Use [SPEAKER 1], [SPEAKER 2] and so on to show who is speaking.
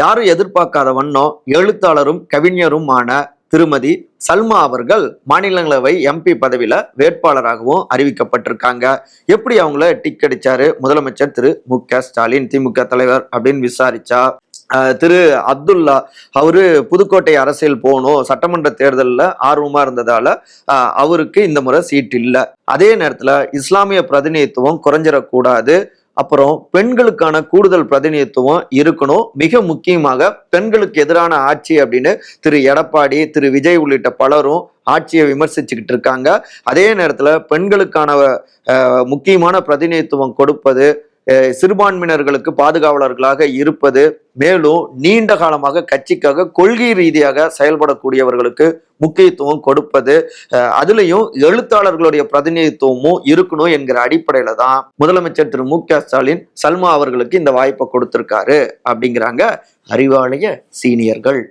[SPEAKER 1] யாரும் எதிர்பார்க்காத வண்ணம் எழுத்தாளரும் கவிஞருமான திருமதி சல்மா அவர்கள் மாநிலங்களவை எம்பி பதவியில வேட்பாளராகவும் அறிவிக்கப்பட்டிருக்காங்க. எப்படி அவங்கள டிக் அடிச்சாரு? முதலமைச்சர் திரு மு க ஸ்டாலின் திமுக தலைவர் அப்படின்னு விசாரிச்சா திரு அப்துல்லா அவரு புதுக்கோட்டை அரசியல் போகணும் சட்டமன்ற தேர்தலில் ஆர்வமா இருந்ததால அவருக்கு இந்த முறை சீட் இல்லை. அதே நேரத்தில் இஸ்லாமிய பிரதிநிதித்துவம் குறைஞ்சிடக்கூடாது. அப்புறம் பெண்களுக்கான கூடுதல் பிரதிநிதித்துவம் இருக்கணும். மிக முக்கியமாக பெண்களுக்கு எதிரான ஆட்சி அப்படின்னு திரு எடப்பாடி திரு விஜய் உள்ளிட்ட பலரும் ஆட்சியை விமர்சிச்சுக்கிட்டு இருக்காங்க. அதே நேரத்துல பெண்களுக்கான முக்கியமான பிரதிநிதித்துவம் கொடுப்பது சிறுபான்மையினர்களுக்கு பாதுகாவலர்களாக இருப்பது மேலும் நீண்ட காலமாக கட்சிக்காக கொள்கை ரீதியாக செயல்படக்கூடியவர்களுக்கு முக்கியத்துவம் கொடுப்பது அதுலேயும் எழுத்தாளர்களுடைய பிரதிநிதித்துவமும் இருக்கணும் என்கிற அடிப்படையில தான் முதலமைச்சர் திரு மு க ஸ்டாலின் சல்மா அவர்களுக்கு இந்த வாய்ப்பை கொடுத்திருக்காரு அப்படிங்கிறாங்க அறிவாலய சீனியர்கள்.